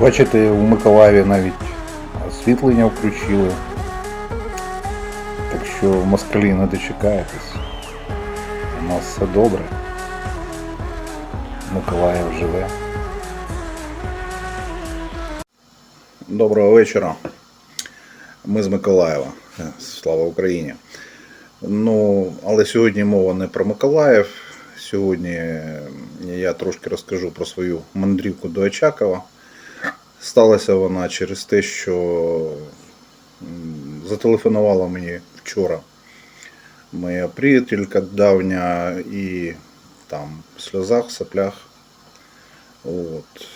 Бачите, у Миколаєві навіть освітлення включили. Так що в москалі не дочекаєтесь. У нас все добре. Миколаїв живе. Доброго вечора. Ми з Миколаєва. Слава Україні. Ну, але сьогодні мова не про Миколаїв. Сьогодні я трошки розкажу про свою мандрівку до Очакова. Сталася вона через те, що зателефонувала мені вчора моя приятелька давня і там в сльозах, соплях. От.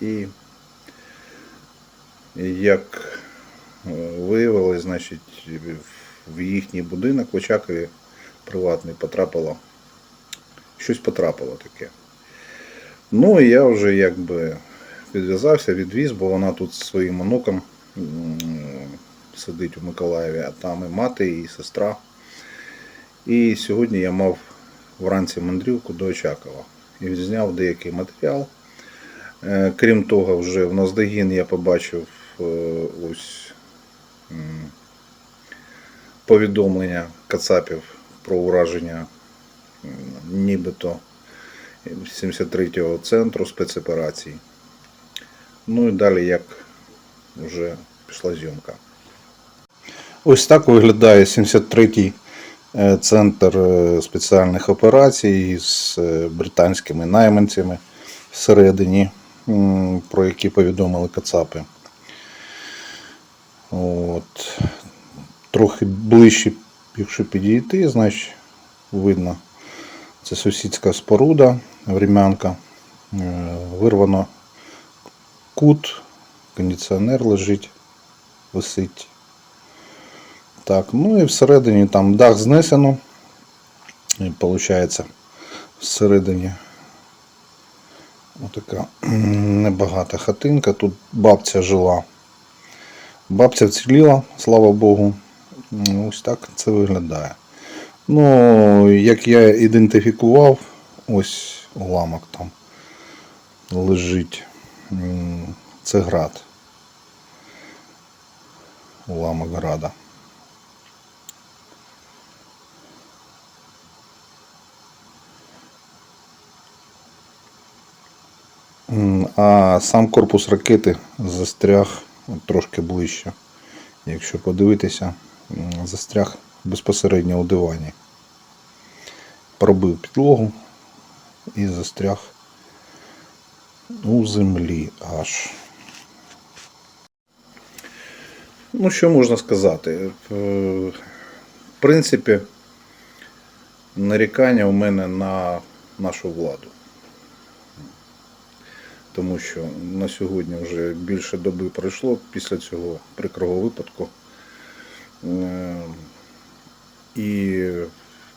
І як е, виявилось, значить, в їхній будинок в Очакові приватний потрапило. Щось потрапило таке. Ну і я вже якби відв'язався, відвіз, бо вона тут зі своїм онуком сидить у Миколаєві, а там і мати, і сестра. І сьогодні я мав вранці мандрівку до Очакова і зняв деякий матеріал. Е, Крім того, вже в Наздогін я побачив е, ось повідомлення Кацапів про ураження нібито 73-го центру спецоперацій. Ну і далі як вже пішла зйомка. Ось так виглядає 73-й е, центр е, спеціальних операцій з е, британськими найманцями всередині, про які повідомили Кацапи. От. Трохи ближче, якщо підійти, значить видно. Це сусідська споруда, врем'янка. Вирвано кут, кондиціонер лежить, висить. Так, ну і всередині там дах знесено. І виходить, всередині отака небагата хатинка. Тут бабця жила. Бабця вціліла, слава Богу. Ось так це виглядає. Ну, як я ідентифікував, ось уламок там лежить. Це град. Уламок града. А сам корпус ракети застряг трошки ближче. Якщо подивитися, застряг безпосередньо у дивані. Пробив підлогу і застряг у землі аж. Ну, що можна сказати? Е, В принципі, нарікання у мене на нашу владу. Тому що на сьогодні вже більше доби пройшло після цього прикрого випадку. Е, І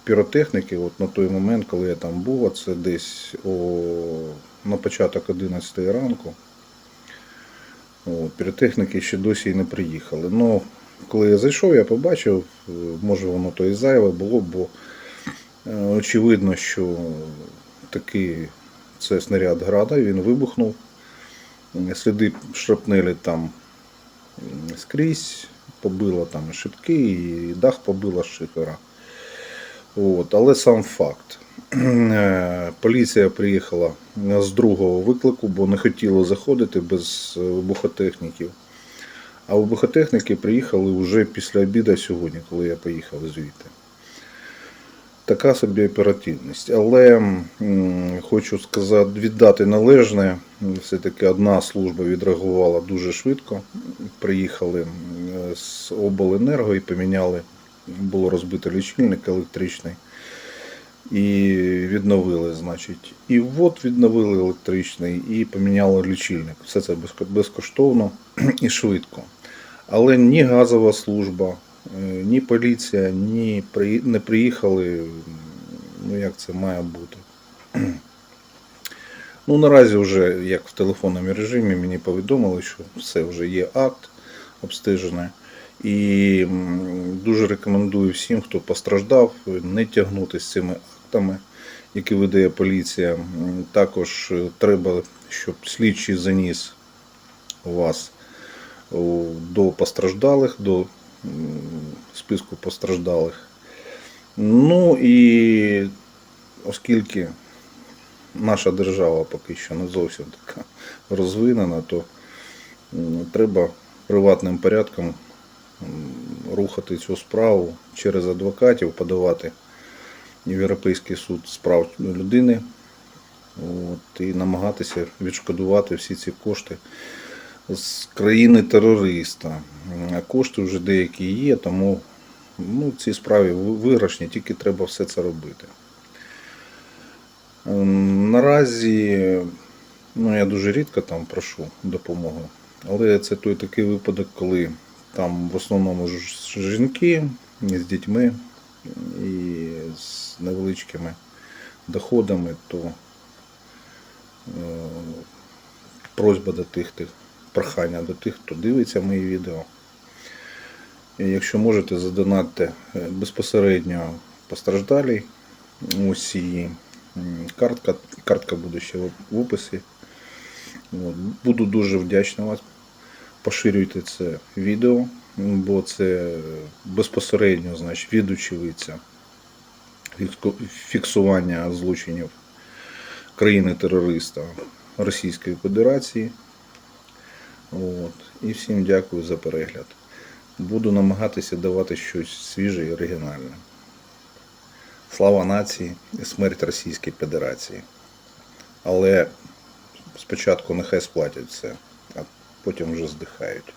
піротехніки, от на той момент, коли я там був, а це десь о, на початок 11 ранку, от, піротехніки ще досі й не приїхали. Ну, коли я зайшов, я побачив, е, може воно то і зайве було, бо е, очевидно, що такий це снаряд града, він вибухнув. Сліди шрапнелі там скрізь, побило там і шибки, і дах побило шифера. От, але сам факт. Е, Поліція приїхала з другого виклику, бо не хотіло заходити без е, вибухотехніків. А вибухотехніки приїхали вже після обіду сьогодні, коли я поїхав звідти. Така собі оперативність. Але хочу сказати, віддати належне. Все-таки одна служба відреагувала дуже швидко. Приїхали з обленерго і поміняли, було розбито лічильник електричний. І відновили, значить, і ввод відновили електричний, і поміняли лічильник. Все це безкоштовно і швидко. Але ні газова служба, е, ні поліція, ні при- не приїхали. Ну як це має бути? Ну, наразі вже, як в телефонному режимі, мені повідомили, що все вже є акт обстежений. І дуже рекомендую всім, хто постраждав, не тягнути з цими актами які видає поліція. Також е, треба, щоб слідчий заніс вас до постраждалих, до списку постраждалих. Ну і оскільки наша держава поки що не зовсім така розвинена, то треба приватним порядком рухати цю справу через адвокатів, подавати Європейський суд з прав людини от, і намагатися відшкодувати всі ці кошти з країни терориста. Кошти вже деякі є, тому ну, ці справи виграшні, тільки треба все це робити. Ем, Наразі ну, я дуже рідко там прошу допомогу, але це той такий випадок, коли там в основному жінки з дітьми і з невеличкими доходами, то е, просьба до тих, тих, прохання до тих, хто дивиться мої відео. І якщо можете, задонатьте е, безпосередньо постраждалій. Її картка. Картка буде ще в описі. Буду дуже вдячний вас. Поширюйте це відео, бо це безпосередньо значить, від очевидця фіксування злочинів країни-терориста Російської Федерації. От. І всім дякую за перегляд. Буду намагатися давати щось свіже і оригінальне. Слава нації і смерть Російській Федерації. Але спочатку нехай сплатять все, потім вже здихають.